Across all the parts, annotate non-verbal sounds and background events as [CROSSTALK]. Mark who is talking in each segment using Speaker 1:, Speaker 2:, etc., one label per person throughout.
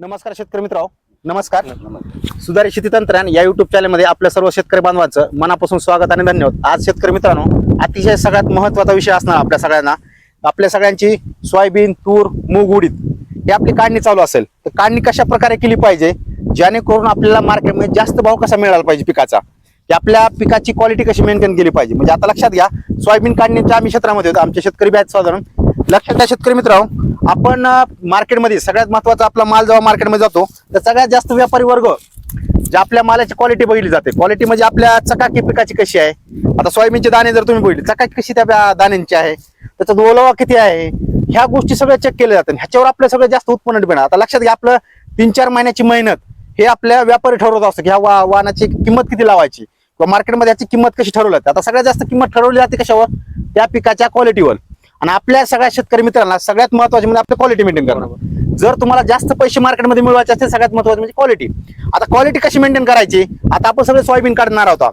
Speaker 1: नमस्कार शेतकरी मित्र नमस्कार. सुधारित शेती तंत्रज्ञान या युट्यूब चॅनलमध्ये आपल्या सर्व शेतकरी बांधवांचं मनापासून स्वागत आणि धन्यवाद. आज शेतकरी मित्रांनो अतिशय सगळ्यात महत्त्वाचा विषय असणार आपल्या सगळ्यांना. आपल्या सगळ्यांची सोयाबीन तूर मूग उडीद ही आपली काढणी चालू असेल. तर काढणी कशा प्रकारे केली पाहिजे? जेणेकरून आपल्याला मार्केटमध्ये जास्त भाव कसा मिळाला पाहिजे पिकाचा? की आपल्या पिकाची क्वालिटी कशी मेंटेन केली पाहिजे? म्हणजे आता लक्षात घ्या सोयाबीन काढणीच्या आम्ही क्षेत्रामध्ये होतो. आमचे शेतकरी बॅच साधारण लक्षात द्या शेतकरी मित्रांनो. आपण मार्केटमध्ये सगळ्यात महत्त्वाचा आपला माल जेव्हा मार्केटमध्ये जातो तर सगळ्यात जास्त व्यापारी वर्ग जे आपल्या मालाची क्वालिटी बघितली जाते. क्वालिटी म्हणजे आपल्या चकाकी पिकाची कशी आहे? आता सोयाबीनचे दाणे जर तुम्ही बघितले चकाकी कशी त्या दाण्यांची आहे? त्याचा ओलावा किती आहे? ह्या गोष्टी सगळ्या चेक केल्या जातात. ह्याच्यावर आपलं सगळं जास्त उत्पन्न डिपेंड आता लक्षात घ्या आपलं तीन चार महिन्याची मेहनत हे आपल्या व्यापारी ठरवत असतं की ह्या वा वाहनाची किंमत किती लावायची? किंवा मार्केटमध्ये याची किंमत कशी ठरवली जाते? आता सगळ्यात जास्त किंमत ठरवली जाते कशावर? त्या पिकाच्या क्वालिटीवर आणि आपल्या सगळ्या शेतकरी मित्रांना सगळ्यात महत्त्वाचे म्हणजे आपलं क्वालिटी मेंटेन करणं. जर तुम्हाला जास्त पैसे मार्केटमध्ये मिळवायचे असतील सगळ्यात महत्वाचं म्हणजे क्वालिटी आता क्वालिटी कशी मेंटेन करायची? आता आपण सगळे सोयाबीन काढणार आहोत.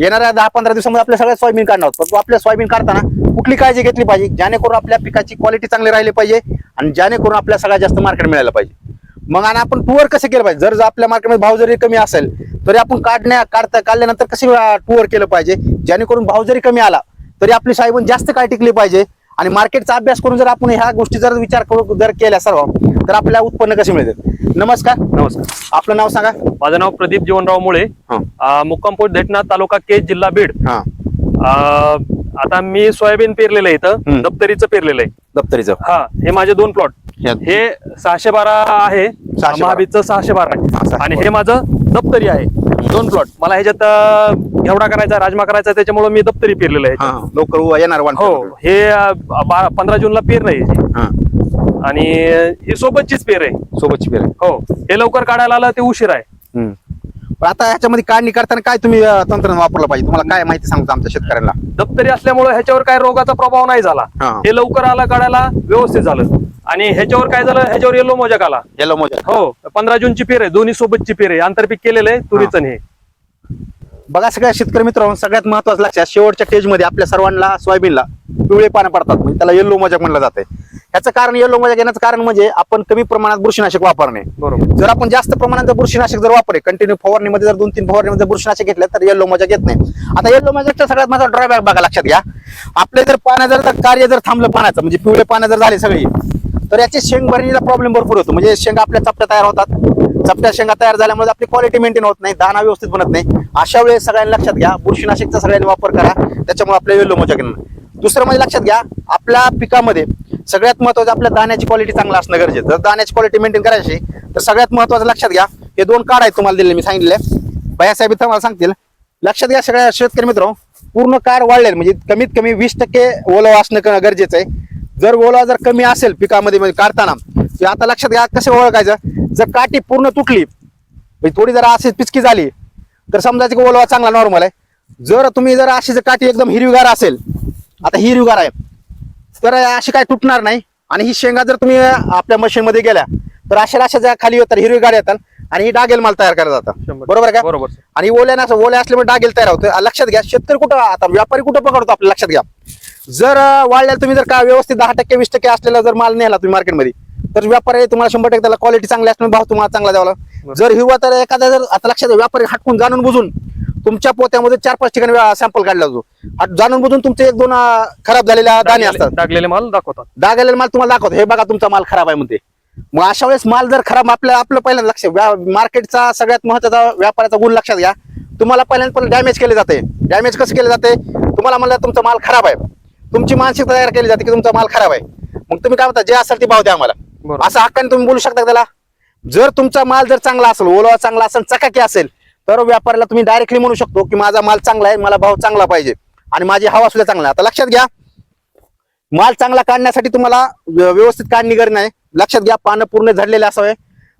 Speaker 1: येणाऱ्या दहा पंधरा दिवसामध्ये आपल्या सगळ्या सोयाबीन काढणार आहोत. परंतु आपल्या सोयाबीन काढताना कुठली काळजी घेतली पाहिजे? जेणेकरून आपल्या पिकाची क्वालिटी चांगली राहिली पाहिजे आणि जेणेकरून आपल्या सगळ्यात जास्त मार्केट मिळायला पाहिजे. मग आणि आपण टूवर कसं केलं पाहिजे? जर जर आपल्या मार्केटमध्ये भाव जरी कमी असेल तरी आपण काढण्या काढता काढल्यानंतर कसे टूवर केलं पाहिजे? जेणेकरून भाव जरी कमी आला तरी आपली साहेबन जास्त काळ टिकली पाहिजे. आणि मार्केटचा अभ्यास करून जर आपण ह्या गोष्टी जर विचार करू जर केल्या सर्व तर आपल्याला उत्पन्न कसे मिळते नमस्कार.
Speaker 2: नमस्कार.
Speaker 1: आपलं नाव सांगा.
Speaker 2: माझं नाव प्रदीप जीवनराव मुळे.
Speaker 1: हा.
Speaker 2: अं, मुक्काम पोस्ट धेटणा तालुका केज जिल्हा बीड.
Speaker 1: हा.
Speaker 2: अं, आता मी सोयाबीन पेरलेलं आहे
Speaker 1: हम्म.
Speaker 2: इथं दप्तरीचं पेरलेलं आहे.
Speaker 1: दप्तरीचं.
Speaker 2: हा हे माझे दोन प्लॉट हे सहाशे बारा आहे.
Speaker 1: बारा.
Speaker 2: महाबीजचं सहाशे बारा.
Speaker 1: हा, सहाशे
Speaker 2: आहे आणि. हे माझं दप्तरी आहे. दोन प्लॉट मला ह्याच्यात घेवडा करायचा राजमा करायचा त्याच्यामुळे मी दप्तरी पेरलेलं आहे.
Speaker 1: लवकर येणार
Speaker 2: हो हे पंधरा जूनला पेर नाही
Speaker 1: हा.
Speaker 2: आणि ही सोबतचीच पेर आहे.
Speaker 1: सोबतची पेर
Speaker 2: हो हे लवकर काढायला आलं ते उशीर आहे.
Speaker 1: पण आता ह्याच्यामध्ये काढणी करताना काय तुम्ही तंत्रज्ञान वापरलं पाहिजे? तुम्हाला काय माहिती सांगतो आमच्या शेतकऱ्यांना?
Speaker 2: दप्तरी असल्यामुळे ह्याच्यावर काय रोगाचा प्रभाव नाही झाला.
Speaker 1: हे
Speaker 2: लवकर आला काढायला व्यवस्थित झालं. आणि ह्याच्यावर काय झालं? ह्याच्यावर येलो मोजक आला.
Speaker 1: येलो मोजा
Speaker 2: हो पंधरा जूनची पेर आहे दोन्ही सोबतची पेर आहे आंतरपीक केलेलं आहे तुरीचं हे.
Speaker 1: बघा सगळ्या शेतकरी मित्रांनो सगळ्यात महत्वाचं लक्षात शेवटच्या स्टेजमध्ये आपल्या सर्वांना सोयाबीनला पिवळे पानं पडतात. म्हणजे त्याला येल्लो मोजक म्हणलं जाते ह्याचं कारण येल्लो मोजक येण्याचं कारण म्हणजे आपण कमी प्रमाणात बुरशीनाशक वापरणे.
Speaker 2: बरोबर.
Speaker 1: जर आपण जास्त प्रमाणात बुरशीनाशक जर वापरले कंटिन्यू फवारणीमध्ये जर दोन तीन फवारणीमध्ये बुरशीनाशक घेतलं तर येल्लो मोजक येत नाही. आता येल्लो मोजकचा सगळ्यात माझा ड्रॉबॅक बघा लक्षात घ्या. आपले जर पानं जर जर कार्य जर थांबलं पाण्याचं म्हणजे पिवळे पानं जर झाले सगळी तर याचे शेंग भरणीला प्रॉब्लेम भरपूर होतो. म्हणजे शेंगा आपल्या चपट्या तयार होतात. चपट्या शेंगा तयार झाल्यामुळे आपली क्वालिटी मेंटेन होत नाही. दाना व्यवस्थित बनत नाही. अशा वेळेस सगळ्यांनी लक्षात घ्या. बुरशीनाशकचा सगळ्यांनी वापर करा. त्याच्यामुळे आपल्या येल्लो मोजक येणार दुसरं म्हणजे लक्षात घ्या आपल्या पिकामध्ये सगळ्यात महत्वाचं आपल्या दाण्याची क्वालिटी चांगला असणं गरजेचं. जर दाण्याची क्वालिटी मेंटेन करायची तर सगळ्यात महत्वाचं लक्षात घ्या. हे दोन कार्ड आहेत तुम्हाला दिले मी सांगितले भैयासाहेब इथं मला सांगतील. लक्षात घ्या सगळ्या शेतकरी मित्र पूर्ण कार वाढले म्हणजे कमीत कमी वीस टक्के ओलावा असणं गरजेचं आहे. जर ओलावा जर कमी असेल पिकामध्ये म्हणजे काढताना ते आता लक्षात घ्या कसं ओळखायचं? जर काठी पूर्ण तुटली म्हणजे थोडी जर अशी पिचकी झाली तर समजायचं की ओलावा चांगला नॉर्मल आहे. जर तुम्ही जर अशी जर काठी एकदम हिरवीगार असेल आता ही हिरवीगार आहे तर अशी काय तुटणार नाही. आणि ही शेंगा जर तुम्ही आपल्या मशीनमध्ये गेल्या तर अशा अशा ज्या खाली होतात हिरवीगार येतात आणि ही डागेल माल तयार जातात.
Speaker 2: शंभर.
Speaker 1: बरोबर का?
Speaker 2: बरोबर
Speaker 1: आणि ओल्या नस ओल्या असल्यामुळे डागेल तयार होतं लक्षात घ्या शेतकरी कुठं आता व्यापारी कुठं पकडतो आपल्या लक्षात घ्या. जर अं, वाढल्याला तुम्ही जर का व्यवस्थित दहा टक्के वीस टक्के असलेला जर माल नेला तुम्ही मार्केटमध्ये तर व्यापारी तुम्हाला शंभर टक्के त्याला क्वालिटी चांगली असल्यामुळे भाव तुम्हाला चांगला द्यावा. जर हिरवा तर एखादा जर आता लक्षात व्यापारी हटकून जाणून बुजून तुमच्या पोत्यामध्ये चार पाच ठिकाणी सॅम्पल काढला जातो. जाणून बुजून तुमचे एक दोन खराब झालेल्या दाणे असतात.
Speaker 2: टाकलेले माल दाखवतात.
Speaker 1: डाग आलेला माल तुम्हाला दाखवतो. हे बघा तुमचा माल खराब आहे म्हणते. मग अशा वेळेस माल जर खराब आपल्या आपलं पहिल्यांदा लक्ष मार्केटचा सगळ्यात महत्त्वाचा व्यापाराचा गुण लक्षात घ्या. तुम्हाला पहिल्यांदा पण डॅमेज केले जाते. डॅमेज कसं केले जाते? तुम्हाला म्हणलं तुमचा माल खराब आहे. तुमची मानसिकता तयार केली जाते की तुमचा माल खराब आहे. मग तुम्ही काय म्हणता? जे असेल ते भाव द्या आम्हाला. असं हक्काने तुम्ही बोलू शकता त्याला? जर तुमचा माल जर चांगला असेल ओलावा चांगला असेल चकाकी असेल तर व्यापाऱ्याला तुम्ही डायरेक्टली म्हणू शकतो की माझा माल चांगला आहे मला भाव चांगला पाहिजे. आणि माझी हवा सुद्धा चांगला. आता लक्षात घ्या माल चांगला काढण्यासाठी तुम्हाला व्यवस्थित काढणी गरज नाही लक्षात घ्या पानं पूर्ण झडलेले असावे.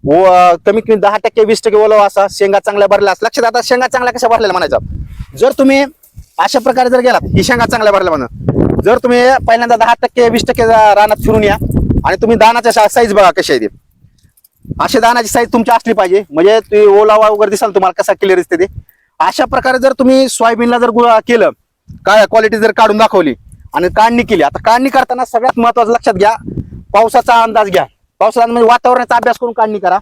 Speaker 1: व कमीत कमी दहा टक्के वीस टक्के ओलावा असा. शेंगा चांगल्या भरल्या असं लक्षात आता शेंगा चांगल्या कशा भरलेल्या म्हणायचा? जर तुम्ही अशा प्रकारे जर गेलात ही शेंगा चांगल्या भरल्या म्हणून जर तुम्ही पहिल्यांदा दहा टक्के वीस टक्के रानात फिरून या आणि तुम्ही दानाच्या साईज बघा कशी आहे ती. अशा दानाची साईज तुमची असली पाहिजे. म्हणजे तुम्ही ओलावा वगैरे दिसाल तुम्हाला कसा क्लिअर दिसते ते. अशा प्रकारे जर तुम्ही सोयाबीनला जर गुळा केलं काय क्वालिटी जर काढून दाखवली आणि काढणी केली. आता काढणी करताना सगळ्यात महत्वाचं लक्षात घ्या पावसाचा अंदाज घ्या. पावसाचा म्हणजे वातावरणाचा अभ्यास करून काढणी करा.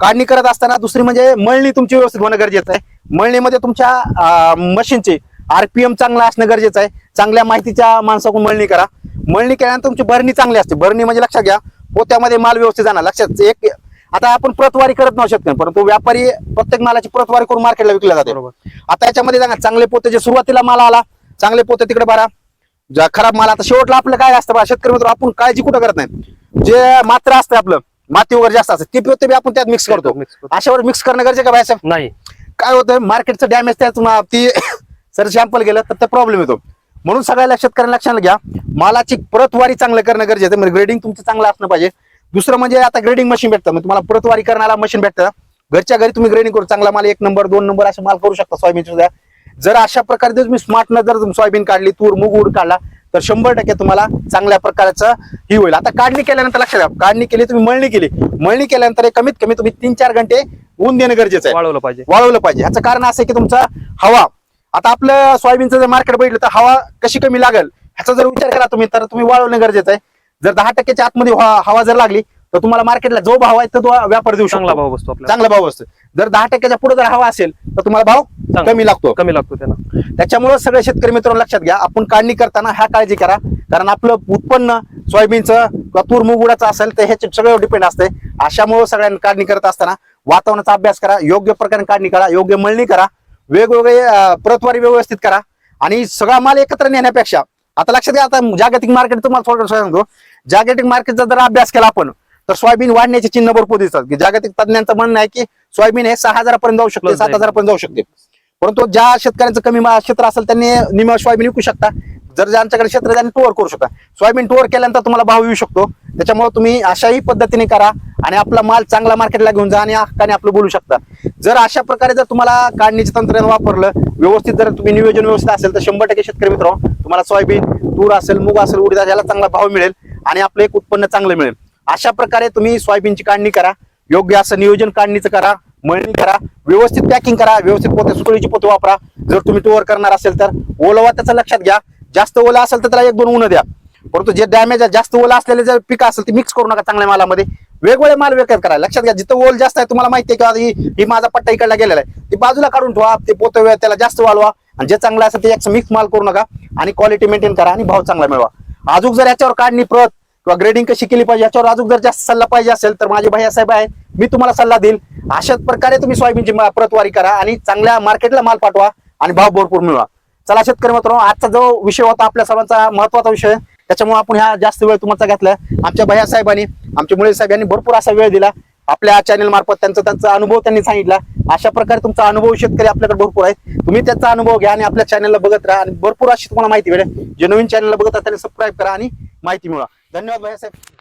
Speaker 1: काढणी करत असताना दुसरी म्हणजे मळणी तुमची व्यवस्थित होणं गरजेचं आहे. मळणीमध्ये तुमच्या मशीनचे आरपीएम चांगला असणं गरजेचं आहे. चांगल्या माहितीच्या माणसाकडून मळणी करा. मळणी केल्यानंतर तुमची भरणी चांगली असते. भरणी म्हणजे लक्षात घ्या पोत्यामध्ये माल व्यवस्थित जाणार. लक्षात एक आता आपण प्रतवारी करत नव्हू शकतो परंतु व्यापारी प्रत्येक मालाची प्रतवारी करून मार्केटला विकल्या जाते.
Speaker 2: बरोबर.
Speaker 1: आता याच्यामध्ये सांगा चांगले पोते जे सुरुवातीला माल आला चांगले पोते तिकडे भरा. ज्या खराब माल आता शेवटला आपलं काय असतं बा शेतकरी मित्र आपण काळजी कुठं करत नाही. जे मात्र असतं आपलं माती वगैरे जास्त असतं ते बी आपण त्यात मिक्स करतो.
Speaker 2: Mix करतो.
Speaker 1: अशावर मिक्स करणं गरजेचं का भाई
Speaker 2: नाही.
Speaker 1: काय होतं मार्केटचं डॅमेज त्यात ती [COUGHS] सर सॅम्पल गेलं तर प्रॉब्लेम येतो. म्हणून सगळ्या शेतकऱ्यांना लक्षात घ्या मालाची प्रतवारी चांगलं करणं गरजेचं आहे. म्हणजे ग्रेडिंग तुमचं चांगलं असणं पाहिजे. दुसरं म्हणजे आता ग्रेडिंग मशीन भेटतं. म्हणजे तुम्हाला प्रतवारी करण्याला मशीन भेटतं. घरच्या घरी तुम्ही ग्रेडिंग करू चांगला माल एक नंबर दोन नंबर असे माल करू शकता सोयाबीन सुद्धा. जर अशा प्रकारे जर तुम्ही स्मार्टनं जर सोयाबीन काढली तूर मूग उड काढला तर शंभर टक्के तुम्हाला चांगल्या प्रकारचं ही होईल. आता काढणी केल्यानंतर लक्षात घ्या काढणी केली तुम्ही मळणी केली. मळणी केल्यानंतर कमीत कमी तुम्ही तीन चार घंटे ऊन देणं गरजेचं आहे.
Speaker 2: वाळवलं पाहिजे.
Speaker 1: वाळवलं पाहिजे. ह्याचं कारण असं आहे की तुमचा हवा आता आपलं सोयाबीनचं जर मार्केट बघितलं तर हवा कशी कमी लागेल? ह्याचा जर विचार करा तुम्ही तर तुम्ही वाळवणं गरजेचं आहे. जर दहा टक्क्याच्या आतमध्ये हवा जर लागली तर तुम्हाला मार्केटला जो भाव आहे तो तो व्यापार देऊ
Speaker 2: चांगला भाव बसतो आपल्याला.
Speaker 1: चांगला भाव असतो जर दहा टक्क्याच्या पुढे जर हवा असेल तर तुम्हाला भाव. कमी लागतो.
Speaker 2: कमी लागतो त्यांना
Speaker 1: त्याच्यामुळे सगळे शेतकरी मित्रांनो लक्षात घ्या आपण काढणी करताना ह्या काळजी करा. कारण आपलं उत्पन्न सोयाबीनचं किंवा तूर मूग उडाचं असेल तर ह्याचे सगळं डिपेंड असते अशामुळे सगळ्यांना काढणी करत असताना वातावरणाचा अभ्यास करा योग्य प्रकारे काढणी करा योग्य मळणी करा वेगवेगळे प्रतवारी व्यवस्थित करा. आणि सगळा माल एकत्र नेण्यापेक्षा आता लक्षात घ्या आता जागतिक मार्केट तुम्हाला थोडं सांगतो. जागतिक मार्केटचा जर अभ्यास केला आपण तर सोयाबीन वाढण्याचे चिन्ह भरपूर दिसतात. की जागतिक तज्ञांचं म्हणणं आहे की सोयाबीन हे सहा हजारापर्यंत जाऊ शकते सात. हजारापर्यंत जाऊ शकते. परंतु ज्या शेतकऱ्यांचं कमी मा- क्षेत्र असेल त्यांनी निम सोयाबीन विकू शकता. जर ज्यांच्याकडे क्षेत्र त्यांनी टोअर करू शकता. सोयाबीन टोअर केल्यानंतर तुम्हाला भाव येऊ शकतो. त्याच्यामुळे तुम्ही अशाही पद्धतीने करा आणि आपला माल चांगला मार्केटला घेऊन जा आणि हक्काने आपलं बोलू शकता. जर अशा प्रकारे जर तुम्हाला काढणीचे तंत्रज्ञान वापरलं व्यवस्थित जर तुम्ही नियोजन व्यवस्थित असेल तर शंभर टक्के शेतकरी मित्र तुम्हाला सोयाबीन तूर असेल मूग असेल उडीद याला चांगला भाव मिळेल आणि आपलं एक उत्पन्न चांगलं मिळेल. अशा प्रकारे तुम्ही सोयाबीनची काढणी करा. योग्य असं नियोजन काढणीचं करा मळणी करा व्यवस्थित पॅकिंग करा व्यवस्थित पोते सुकळीची पोते वापरा. जर तुम्ही टोअर करणार असेल तर ओलवा त्याचा लक्षात घ्या. जास्त ओला असेल तर त्याला एक दोन ऊन द्या. परंतु जे डॅमेज आहे जास्त ओला असलेले जर पीक असेल ते मिक्स करू नका चांगल्या मालामध्ये. वेगवेगळे माल वेगळे करा. लक्षात घ्या जिथं ओल जास्त आहे तुम्हाला माहिती आहे की ही माझा पट्टा इकडला गेलेला आहे. ती बाजूला काढून ठेवा ते पोते वेळ त्याला जास्त वाढवा. आणि जे चांगलं असेल ते मिक्स माल करू नका. आणि क्वालिटी मेंटेन करा आणि भाव चांगला मिळवा. अजून जर याच्यावर काढणी प्रत किंवा ग्रेडिंग कशी केली पाहिजे याच्यावर अजून जर जास्त सल्ला पाहिजे असेल तर माझे भैया साहेब आहेत मी तुम्हाला सल्ला देईल. अशाच प्रकारे तुम्ही सोयाबीनची प्रतवारी करा आणि चांगल्या मार्केटला माल पाठवा आणि भाव भरपूर मिळवा. चला शेतकरी मित्रांनो आजचा जो विषय होता आपल्या सर्वांचा महत्त्वाचा विषय त्याच्यामुळे आपण ह्या जास्त वेळ तुमचा घेतला. आमच्या भैया साहेबांनी आमच्या मुळे साहेब यांनी भरपूर असा वेळ दिला. आपल्या चॅनल मार्फत त्यांचा त्यांचा अनुभव त्यांनी सांगितला. अशा प्रकारे तुमचा अनुभव शेतकरी आपल्याकडे भरपूर आहे. तुम्ही त्याचा अनुभव घ्या आणि आपल्या चॅनलला बघत राहा आणि भरपूर अशी तुम्हाला माहिती मिळेल. जे नवीन चॅनलला बघत असतात त्यांनी सबस्क्राईब करा आणि माहिती मिळवा धन्यवाद भैया साहेब.